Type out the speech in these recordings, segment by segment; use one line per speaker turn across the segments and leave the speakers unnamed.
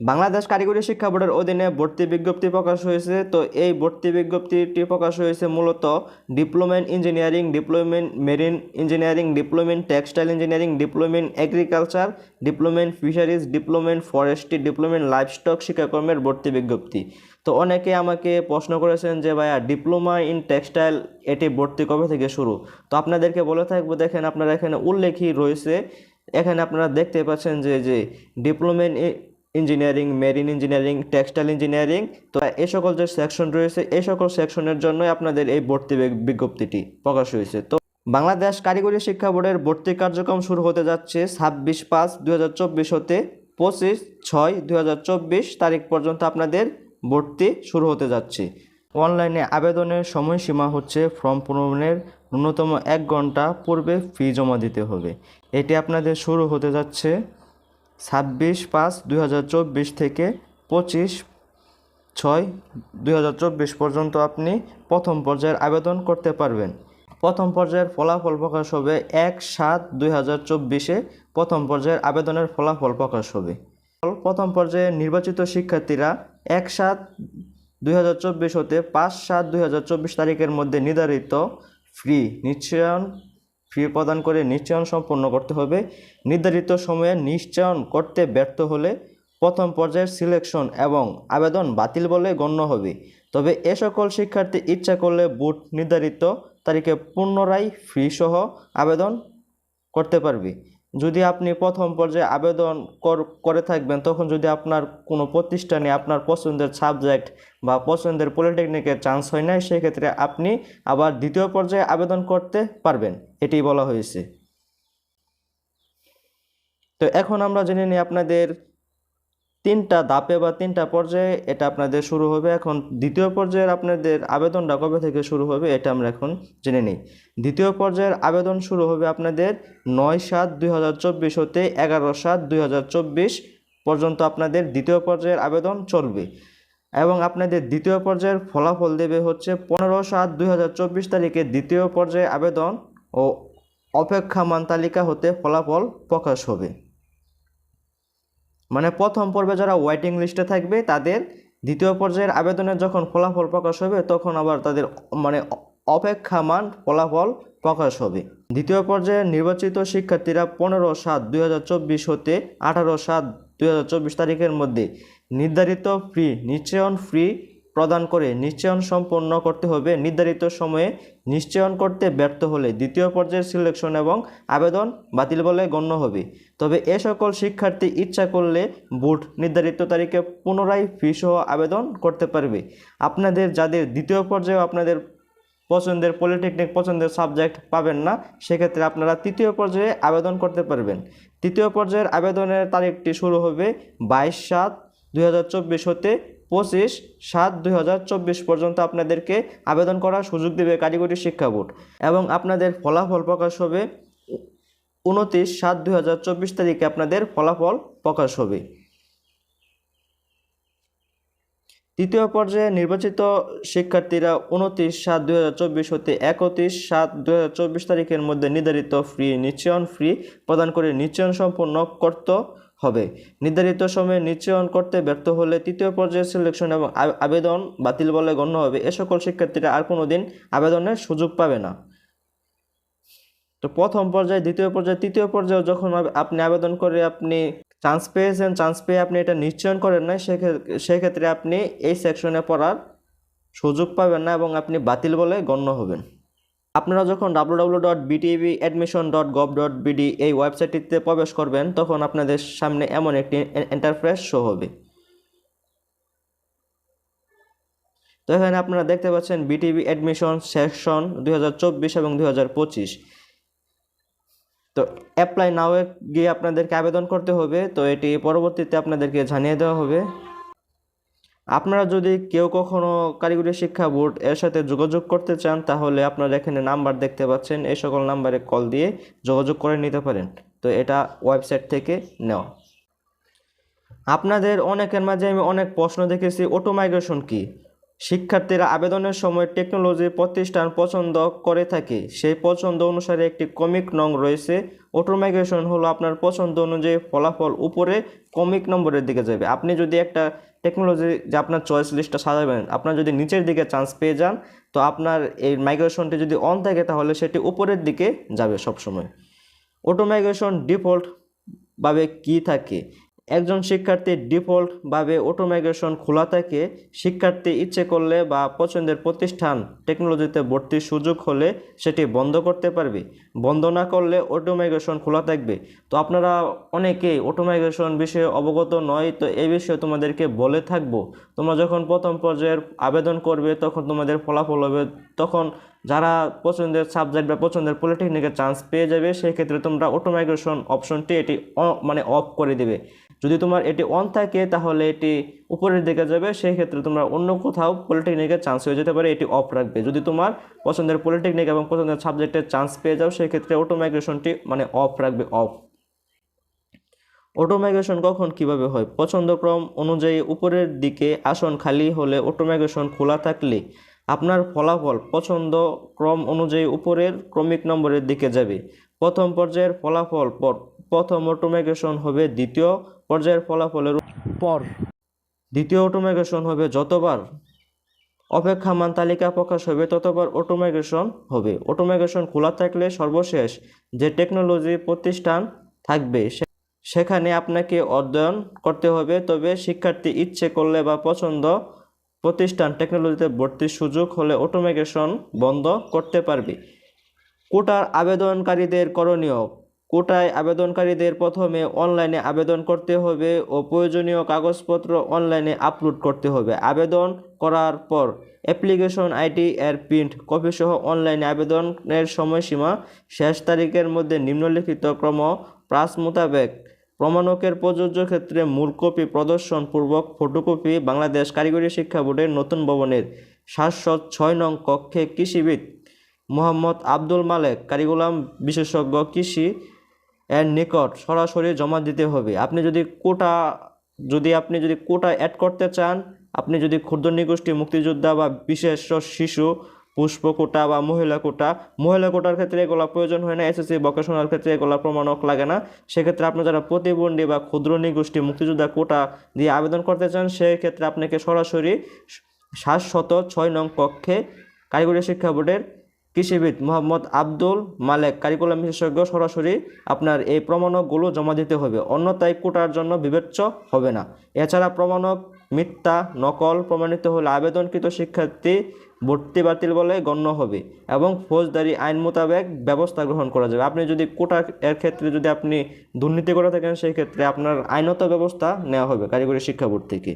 বাংলাদেশ কারিগরি শিক্ষা বোর্ডের অধীনে ভর্তি বিজ্ঞপ্তি প্রকাশ হয়েছে। তো এই ভর্তি বিজ্ঞপ্তিটি প্রকাশ হয়েছে মূলত diploma in engineering diploma in marine engineering diploma in textile engineering diploma in agriculture diploma in fisheries diploma in forestry diploma in livestock শিক্ষাকর্মের ভর্তি বিজ্ঞপ্তি। তো অনেকে আমাকে প্রশ্ন করেছেন যে, ভাইয়া, ডিপ্লোমা ইন টেক্সটাইল এটি ভর্তি কবে থেকে শুরু? তো আপনাদেরকে বলে থাকব, দেখেন আপনারা এখানে উল্লেখই রয়েছে। এখানে আপনারা দেখতে পাচ্ছেন যে যে diploma in engineering, marine engineering, textile engineering, তো এই সকল যে সেকশন রয়েছে এই সকল সেকশনের জন্যই আপনাদের এই ভর্তি বিজ্ঞপ্তিটি প্রকাশ হয়েছে। তো বাংলাদেশ কারিগরি শিক্ষা বোর্ডের ভর্তি কার্যক্রম শুরু হতে যাচ্ছে ছাব্বিশ পাঁচ দু হতে পঁচিশ ছয় দু তারিখ পর্যন্ত আপনাদের ভর্তি শুরু হতে যাচ্ছে। অনলাইনে আবেদনের সময়সীমা হচ্ছে ফর্ম পূরণের ন্যূনতম এক ঘণ্টা পূর্বে ফি জমা দিতে হবে। এটি আপনাদের শুরু হতে যাচ্ছে ছাব্বিশ পাঁচ দুই থেকে পঁচিশ ছয় দুই পর্যন্ত আপনি প্রথম পর্যায়ের আবেদন করতে পারবেন। প্রথম পর্যায়ের ফলাফল প্রকাশ হবে এক সাত দুই প্রথম পর্যায়ের আবেদনের ফলাফল প্রকাশ হবে। প্রথম পর্যায়ে নির্বাচিত শিক্ষার্থীরা এক সাত দুই হতে পাঁচ সাত দুই তারিখের মধ্যে নির্ধারিত ফ্রি নিশ্চয়ন ফি প্রদান করে নিশ্চয়ন সম্পন্ন করতে হবে। নির্ধারিত সময়ে নিশ্চয়ন করতে ব্যর্থ হলে প্রথম পর্যায়ের সিলেকশন এবং আবেদন বাতিল বলে গণ্য হবে। তবে এ সকল শিক্ষার্থী ইচ্ছা করলে বুট নির্ধারিত তারিখে পুনরায় ফি সহ আবেদন করতে পারবে। যদি আপনি প্রথম পর্যায়ে আবেদন কর- থাকবেন, তখন যদি আপনার কোনো প্রতিষ্ঠানে আপনার পছন্দের সাবজেক্ট বা পছন্দের পলিটেকনিকের চান্স হয় নাই, সেক্ষেত্রে আপনি আবার দ্বিতীয় পর্যায়ে আবেদন করতে পারবেন। এটি বলা হয়েছে। তো এখন আমরা জেনে নিই আপনাদের তিনটা ধাপে বা তিনটা পর্যায়ে এটা আপনাদের শুরু হবে। এখন দ্বিতীয় পর্যায়ের আপনাদের আবেদনটা কবে থেকে শুরু হবে এটা আমরা এখন জেনে নিই। দ্বিতীয় পর্যায়ের আবেদন শুরু হবে আপনাদের নয় সাত দুই হাজার চব্বিশ হতে এগারো সাত দুই হাজার চব্বিশ পর্যন্ত আপনাদের দ্বিতীয় পর্যায়ের আবেদন চলবে এবং আপনাদের দ্বিতীয় পর্যায়ের ফলাফল দেবে হচ্ছে পনেরো সাত দুই হাজার চব্বিশ তারিখে দ্বিতীয় পর্যায়ে আবেদন ও অপেক্ষামান তালিকা হতে ফলাফল প্রকাশ হবে। মানে প্রথম পর্বে যারা ওয়েটিং লিস্টে থাকবে, তাদের দ্বিতীয় পর্যায়ের আবেদনের যখন ফলাফল প্রকাশ হবে, তখন আবার তাদের মানে অপেক্ষা অপেক্ষামান ফলাফল প্রকাশ হবে। দ্বিতীয় পর্যায়ে নির্বাচিত শিক্ষার্থীরা পনেরো সাত দুই হতে আঠারো সাত দুই তারিখের মধ্যে নির্ধারিত ফ্রি নিশ্চয়ন ফ্রি প্রদান করে নিশ্চয়ন সম্পন্ন করতে হবে। নির্ধারিত সময়ে নিশ্চয়ন করতে ব্যর্থ হলে দ্বিতীয় পর্যায়ের সিলেকশন এবং আবেদন বাতিল বলে গণ্য হবে। তবে এ সকল শিক্ষার্থী ইচ্ছা করলে বুট নির্ধারিত তারিখে পুনরায় ফি সহ আবেদন করতে পারবে। আপনাদের যাদের দ্বিতীয় পর্যায়ে আপনাদের পছন্দের পলিটেকনিক পছন্দের সাবজেক্ট পাবেন না, সেক্ষেত্রে আপনারা তৃতীয় পর্যায়ে আবেদন করতে পারবেন। তৃতীয় পর্যায়ের আবেদনের তারিখটি শুরু হবে বাইশ সাত চব্বিশ হতে পঁচিশ সাত দুই পর্যন্ত আপনাদেরকে আবেদন করার সুযোগ দেবে কারিগরি শিক্ষা বোর্ড। এবং আপনাদের ফলাফল প্রকাশ হবে উনত্রিশ সাত দুই তারিখে আপনাদের ফলাফল প্রকাশ হবে। তৃতীয় পর্যায়ে নির্বাচিত শিক্ষার্থীরা উনত্রিশ সাত চব্বিশ হতে একত্রিশ সাত চব্বিশ তারিখের মধ্যে নির্ধারিত ফ্রি নিশ্চয়ন ফ্রি প্রদান করে নিশ্চয়ন সম্পন্ন করতে হবে। নির্ধারিত সময়ে নিশ্চয়ন করতে ব্যর্থ হলে তৃতীয় পর্যায়ে সিলেকশন এবং আবেদন বাতিল বলে গণ্য হবে। এ সকল শিক্ষার্থীরা আর কোনো দিন আবেদনের সুযোগ পাবে না। তো প্রথম পর্যায়ে, দ্বিতীয় পর্যায়ে, তৃতীয় পর্যায়ে যখন আপনি আবেদন করে আপনি চান্স পেয়েছেন চান্স পেয়ে আপনি এটা নিশ্চয়ন করেন না সেক্ষে- সেক্ষেত্রে আপনি এই সেকশনে পড়ার সুযোগ পাবেন না এবং আপনি বাতিল বলে গণ্য হবেন। আপনারা যখন W W dot BTEB admission dot gov dot BD এই ওয়েবসাইটটিতে প্রবেশ করবেন, তখন আপনাদের সামনে এমন একটি এন্টারপ্রাইজ শো হবে। তো এখানে আপনারা দেখতে পাচ্ছেন বিটিভি অ্যাডমিশন সেকশন দুই হাজার চব্বিশ এবং দু হাজার পঁচিশ। তো অ্যাপ্লাই নাও গিয়ে আপনাদেরকে আবেদন করতে হবে। তো এটি পরবর্তীতে আপনাদেরকে জানিয়ে দেওয়া হবে। আপনারা যদি কেউ কখনো কারিগরি শিক্ষা বোর্ড এর সাথে যোগাযোগ করতে চান, তাহলে আপনারা এখানে নাম্বার দেখতে পাচ্ছেন। এই সকল নাম্বারে কল দিয়ে যোগাযোগ করে নিতে পারেন। তো এটা ওয়েবসাইট থেকে নেওয়া। আপনাদের অনেকের মাঝে আমি অনেক প্রশ্ন দেখেছি, অটো মাইগ্রেশন কি? শিক্ষার্থীরা আবেদনের সময় টেকনোলজি প্রতিষ্ঠান পছন্দ করে থাকে। সেই পছন্দ অনুসারে একটি কমিক নং রয়েছে। অটোমাইগ্রেশন হলো আপনার পছন্দ অনুযায়ী ফলাফল উপরে কমিক নম্বরের দিকে যাবে। আপনি যদি একটা টেকনোলজি যে আপনার চয়েস লিস্টটা সাজাবেন, আপনার যদি নিচের দিকে চান্স পেয়ে যান, তো আপনার এই মাইগ্রেশনটি যদি অন থাকে তাহলে সেটি উপরের দিকে যাবে সবসময়। অটোমাইগ্রেশন ডিফল্ট ভাবে কি থাকে? একজন শিক্ষার্থীর ডিফল্টভাবে অটোমাইগ্রেশন খোলা থাকে, শিক্ষার্থী ইচ্ছে করলে বা পছন্দের প্রতিষ্ঠান টেকনোলজিতে ভর্তির সুযোগ হলে সেটি বন্ধ করতে পারবে। বন্ধ না করলে অটোমাইগ্রেশন খোলা থাকবে। তো আপনারা অনেকেই অটোমাইগ্রেশন বিষয়ে অবগত নয়, তো এই বিষয়ে তোমাদেরকে বলে থাকব। তোমরা যখন প্রথম পর্যায়ের আবেদন করবে, তখন তোমাদের ফলাফল হবে, তখন যারা পছন্দের সাবজেক্ট বা পছন্দের পলিটেকনিকের চান্স পেয়ে যাবে সেই ক্ষেত্রে তোমরা অটোমাইগ্রেশন অপশনটি এটি মানে অফ করে দিবে। যদি তোমার এটি অন থাকে, তাহলে এটি উপরের দিকে যাবে সেই ক্ষেত্রে তোমরা অন্য কোথাও পলিটেকনিকের চান্স হয়ে যেতে পারে, এটি অফ রাখবে। যদি তোমার পছন্দের পলিটেকনিক এবং পছন্দের সাবজেক্টের চান্স পেয়ে যাও সেই ক্ষেত্রে অটোমাইগ্রেশনটি মানে অফ রাখবে অফ অটোমাইগ্রেশন কখন কীভাবে হয়? পছন্দক্রম অনুযায়ী উপরের দিকে আসন খালি হলে অটোমাইগ্রেশন খোলা থাকলে আপনার ফলাফল পছন্দ ক্রম অনুযায়ী উপরের ক্রমিক নম্বরের দিকে যাবে। প্রথম পর্যায়ের ফলাফল পর প্রথম অটোমাইগ্রেশন হবে দ্বিতীয় পর্যায়ের ফলাফলের
পর
দ্বিতীয় অটোমাইগ্রেশন হবে যতবার অপেক্ষামান তালিকা প্রকাশ হবে ততবার অটোমাইগ্রেশন হবে। অটোমাইগ্রেশন খোলা থাকলে সর্বশেষ যে টেকনোলজি প্রতিষ্ঠান থাকবে সেখানে আপনাকে অধ্যয়ন করতে হবে। তবে শিক্ষার্থী ইচ্ছে করলে বা পছন্দ প্রতিষ্ঠান টেকনোলজিতে ভর্তির সুযোগ হলে অটোমাইগ্রেশন বন্ধ করতে পারবে। কোটার আবেদনকারীদের করণীয় কোটায় আবেদনকারীদের প্রথমে অনলাইনে আবেদন করতে হবে ও প্রয়োজনীয় কাগজপত্র অনলাইনে আপলোড করতে হবে। আবেদন করার পর অ্যাপ্লিকেশন আইডি এর প্রিন্ট কপি সহ অনলাইনে আবেদনের সময়সীমা শেষ তারিখের মধ্যে নিম্নলিখিত ক্রম প্রাস মোতাবেক প্রমাণকের প্রযোজ্য ক্ষেত্রে মূল কপি প্রদর্শন পূর্বক ফটোকপি বাংলাদেশ কারিগরি শিক্ষা বোর্ডের নতুন ভবনের সাতশো ছয় নং কক্ষে কৃষিবিদ মোহাম্মদ আব্দুল মালেক কারিকুলাম বিশেষজ্ঞ কৃষি এর নিকট সরাসরি জমা দিতে হবে। আপনি যদি কোটা, যদি আপনি যদি কোটা অ্যাড করতে চান, আপনি যদি ক্ষুদ্র নিগোষ্ঠী, মুক্তিযোদ্ধা বা বিশেষ শিশু, পুষ্প কোটা বা মহিলা কোটা, মহিলা কোটার ক্ষেত্রে এগুলো প্রয়োজন হয় না এসএসসি ভোকেশনাল ক্ষেত্রে এগুলো প্রমাণক লাগে না। সেক্ষেত্রে আপনি যারা প্রতিবন্ধী বা ক্ষুদ্র নিগোষ্ঠী, মুক্তিযোদ্ধা কোটা দিয়ে আবেদন করতে চান, সেক্ষেত্রে আপনাকে সরাসরি সাতশত ছয় নং কক্ষে কারিগরি শিক্ষা বোর্ডের কৃষিবিদ মোহাম্মদ আব্দুল মালেক কারিকুলাম বিশেষজ্ঞ সরাসরি আপনার এই প্রমাণকগুলো জমা দিতে হবে। অন্যথায় কোটার জন্য বিবেচ্য হবে না। এছাড়া প্রমাণক মিথ্যা, নকল, প্রমাণিত হলে আবেদনকৃত শিক্ষার্থী ভর্তি বাতিল বলে গণ্য হবে এবং ফৌজদারি আইন মোতাবেক ব্যবস্থা গ্রহণ করা যাবে। আপনি যদি কোটা এর ক্ষেত্রে যদি আপনি দুর্নীতি করে থাকেন, সেই ক্ষেত্রে আপনার আইনত ব্যবস্থা নেওয়া হবে কারিগরি শিক্ষা বোর্ড থেকে।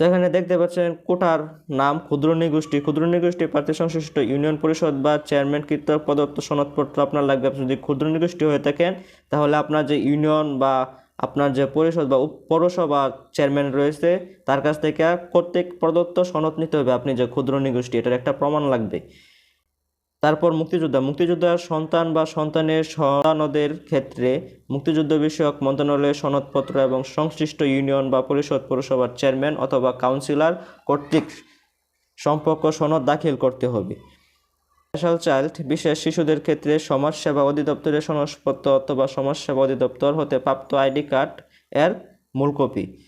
তো এখানে দেখতে পাচ্ছেন কোটার নাম ক্ষুদ্র নিগোষ্ঠী ক্ষুদ্র নিগোষ্ঠী প্রার্থী সংশ্লিষ্ট ইউনিয়ন পরিষদ বা চেয়ারম্যান, কৃতক প্রদত্ত সনদপত্র আপনার লাগবে। আপনি যদি ক্ষুদ্র নিগোষ্ঠী হয়ে থাকেন, তাহলে আপনার যে ইউনিয়ন বা আপনার যে পরিষদ বা পৌরসভা চেয়ারম্যান রয়েছে, তার কাছ থেকে কর্তৃক প্রদত্ত সনদ নিতে হবে। আপনি যে ক্ষুদ্র নিগোষ্ঠী এটার একটা প্রমাণ লাগবে। তারপর মুক্তিযোদ্ধা। মুক্তিযোদ্ধার সন্তান বা সন্তানের সন্তানদের ক্ষেত্রে মুক্তিযুদ্ধ বিষয়ক মন্ত্রণালয়ের সনদপত্র এবং সংশ্লিষ্ট ইউনিয়ন বা পরিষদ পৌরসভার চেয়ারম্যান অথবা কাউন্সিলর কর্তৃক সম্পর্ক সনদ দাখিল করতে হবে। স্পেশাল চাইল্ড বিশেষ শিশুদের ক্ষেত্রে সমাজসেবা অধিদপ্তরের সনদপত্র অথবা সমাজসেবা অধিদপ্তর হতে প্রাপ্ত আইডি কার্ড এর মূল কপি।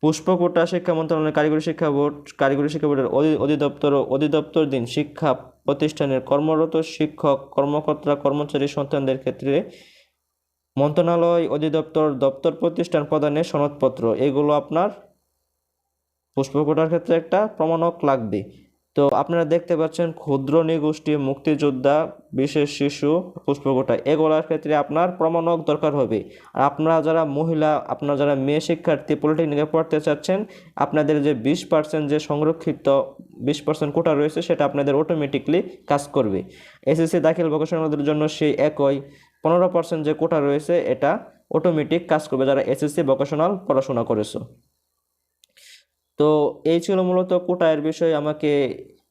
পুষ্পকোটা শিক্ষা মন্ত্রণালয় কারিগরি শিক্ষা বোর্ড, কারিগরি শিক্ষা বোর্ডের অধি- অধিদপ্তর ও অধিদপ্তর দিন শিক্ষা প্রতিষ্ঠানের কর্মরত শিক্ষক, কর্মকর্তা, কর্মচারী সন্তানদের ক্ষেত্রে মন্ত্রণালয় অধিদপ্তর, দপ্তর প্রতিষ্ঠান প্রদানের সনদপত্র। এগুলো আপনার পুষ্পকোটার ক্ষেত্রে একটা প্রমাণক লাগবে। তো আপনারা দেখতে পাচ্ছেন ক্ষুদ্র নিগোষ্ঠী মুক্তিযোদ্ধা, বিশেষ শিশু, পুষ্পকোটা, এগুলোর ক্ষেত্রে আপনার প্রমাণক দরকার হবে। আর আপনারা যারা মহিলা, আপনারা যারা মেয়ে শিক্ষার্থী পলিটেকনিকে পড়তে চাচ্ছেন, আপনাদের যে বিশ পার্সেন্ট যে সংরক্ষিত বিশ পার্সেন্ট কোটা রয়েছে, সেটা আপনাদের অটোমেটিকলি কাজ করবে। এসএসসি দাখিল ভোকেশনালদের জন্য সেই একই পনেরো পার্সেন্ট যে কোটা রয়েছে, এটা অটোমেটিক কাজ করবে যারা এসএসসি ভোকেশনাল পড়াশোনা করেছ। তো এই ছিল মূলত কোটায়ের বিষয়ে। আমাকে,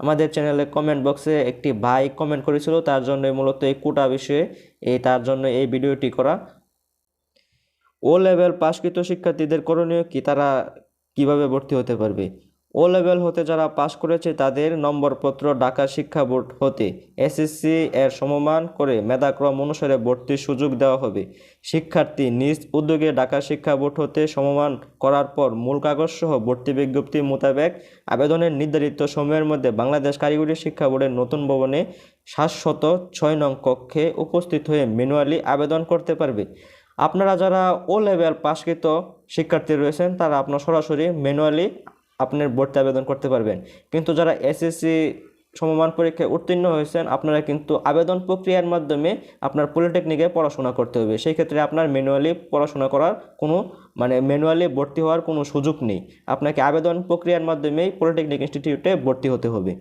আমাদের চ্যানেলে কমেন্ট বক্সে একটি ভাই কমেন্ট করেছিল, তার জন্য মূলত এই কোটা বিষয়ে, এই তার জন্য এই ভিডিওটি করা। ও লেভেল পাশকৃত শিক্ষার্থীদের করণীয় কি? তারা কীভাবে ভর্তি হতে পারবে? ও লেভেল হতে যারা পাশ করেছে তাদের নম্বরপত্র ঢাকা শিক্ষা বোর্ড হতে এসএসসি এর সমমান করে মেধাক্রম অনুসারে ভর্তির সুযোগ দেওয়া হবে। শিক্ষার্থী নিজ উদ্যোগে ঢাকা শিক্ষা বোর্ড হতে সমমান করার পর মূল কাগজ সহ ভর্তি বিজ্ঞপ্তি মোতাবেক আবেদনের নির্ধারিত সময়ের মধ্যে বাংলাদেশ কারিগরি শিক্ষা বোর্ডের নতুন ভবনে সাতশত ছয় নং কক্ষে উপস্থিত হয়ে ম্যানুয়ালি আবেদন করতে পারবে। আপনারা যারা ও লেভেল পাশকৃত শিক্ষার্থী রয়েছেন, তারা আপনার সরাসরি ম্যানুয়ালি আপনার ভর্তি আবেদন করতে পারবেন। কিন্তু যারা এসএসসি সমমান পরীক্ষায় উত্তীর্ণ হয়েছেন, আপনারা কিন্তু আবেদন প্রক্রিয়ার মাধ্যমে আপনার পলিটেকনিকে পড়াশোনা করতে হবে। সেই ক্ষেত্রে আপনার ম্যানুয়ালি পড়াশোনা করার কোনো মানে ম্যানুয়ালি ভর্তি হওয়ার কোনো সুযোগ নেই। আপনাকে আবেদন প্রক্রিয়ার মাধ্যমেই পলিটেকনিক ইনস্টিটিউটে ভর্তি হতে হবে।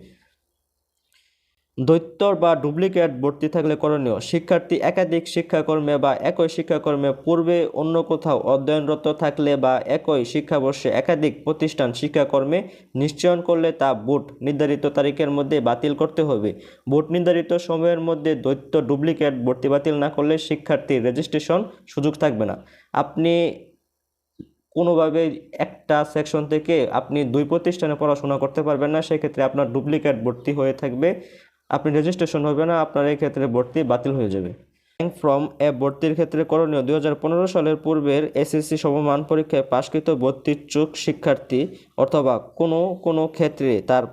দৈত্য বা ডুপ্লিকেট ভর্তি থাকলে করণীয়। শিক্ষার্থী একাধিক শিক্ষাকর্মে বা একই শিক্ষাকর্মে পূর্বে অন্য কোথাও অধ্যয়নরত থাকলে বা একই শিক্ষাবর্ষে একাধিক প্রতিষ্ঠান শিক্ষাকর্মে নিশ্চয়ন করলে তা বুট নির্ধারিত তারিখের মধ্যে বাতিল করতে হবে। বুট নির্ধারিত সময়ের মধ্যে দৈত্য ডুপ্লিকেট ভর্তি বাতিল না করলে শিক্ষার্থীর রেজিস্ট্রেশন সুযোগ থাকবে না। আপনি কোনোভাবে একটা সেকশন থেকে আপনি দুই প্রতিষ্ঠানে পড়াশোনা করতে পারবেন না, সেক্ষেত্রে আপনার ডুপ্লিকেট ভর্তি হয়ে থাকবে। আপনি রেজিস্ট্রেশন হবে না, আপনার এই ক্ষেত্রে ভর্তি বাতিল হয়ে যাবে। ব্যাংক ফর্ম এ ভর্তির ক্ষেত্রে করণীয় দু হাজার পনেরো সালের পূর্বের এসএসসি সমমান পরীক্ষায় পাশকৃত ভর্তিচ্ছুক শিক্ষার্থী অথবা কোনো কোনো ক্ষেত্রে তার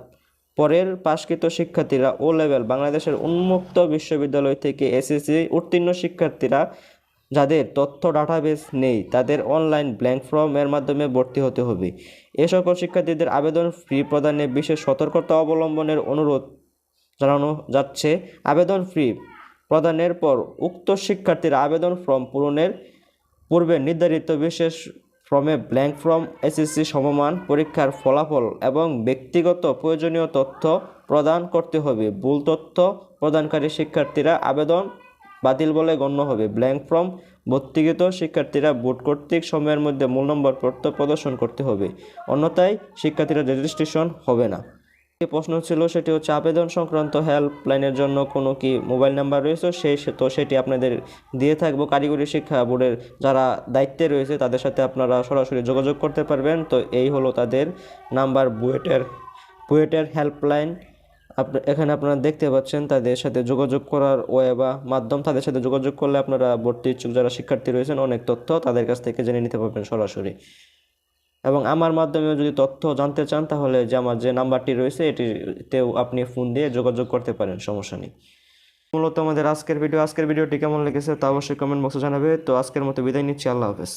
পরের পাশকৃত শিক্ষার্থীরা ও লেভেল বাংলাদেশের উন্মুক্ত বিশ্ববিদ্যালয় থেকে এসএসসি উত্তীর্ণ শিক্ষার্থীরা যাদের তথ্য ডাটাবেস নেই, তাদের অনলাইন ব্ল্যাঙ্ক ফর্ম এর মাধ্যমে ভর্তি হতে হবে। এ সকল শিক্ষার্থীদের আবেদন ফি প্রদানে বিশেষ সতর্কতা অবলম্বনের অনুরোধ জানানো যাচ্ছে। আবেদন ফি প্রদানের পর উক্ত শিক্ষার্থীরা আবেদন ফর্ম পূরণের পূর্বে নির্ধারিত বিশেষ ফর্মে ব্ল্যাঙ্ক ফর্ম এসএসসি সমমান পরীক্ষার ফলাফল এবং ব্যক্তিগত প্রয়োজনীয় তথ্য প্রদান করতে হবে। ভুল তথ্য প্রদানকারী শিক্ষার্থীরা আবেদন বাতিল বলে গণ্য হবে। ব্ল্যাঙ্ক ফর্ম ভর্তিকৃত শিক্ষার্থীরা বোর্ড কর্তৃক সময়ের মধ্যে মূল নম্বর পত্র প্রদর্শন করতে হবে। অন্যথায় শিক্ষার্থীরা রেজিস্ট্রেশন হবে না। প্রশ্ন ছিল সেটি হচ্ছে আবেদন সংক্রান্ত হেল্পলাইনের জন্য কোনো কি মোবাইল নাম্বার রয়েছে? সেই তো সেটি আপনাদের দিয়ে থাকব। কারিগরি শিক্ষা বোর্ডের যারা দায়িত্বে রয়েছে, তাদের সাথে আপনারা সরাসরি যোগাযোগ করতে পারবেন। তো এই হলো তাদের নাম্বার বুয়েটের বুয়েটের হেল্পলাইন এখানে আপনারা দেখতে পাচ্ছেন তাদের সাথে যোগাযোগ করার ওয়ে বা মাধ্যম। তাদের সাথে যোগাযোগ করলে আপনারা ভর্তি ইচ্ছুক যারা শিক্ষার্থী রয়েছেন, অনেক তথ্য তাদের কাছ থেকে জেনে নিতে পারবেন সরাসরি। এবং আমার মাধ্যমেও যদি তথ্য জানতে চান, তাহলে যে আমার যে নাম্বারটি রয়েছে, এটিতেও আপনি ফোন দিয়ে যোগাযোগ করতে পারেন, সমস্যা নেই। মূলত আমাদের আজকের ভিডিও, আজকের ভিডিওটি কেমন লেগেছে তা অবশ্যই কমেন্ট বক্সে জানাবে। তো আজকের মতো বিদায় নিচ্ছি, আল্লাহ হাফেজ।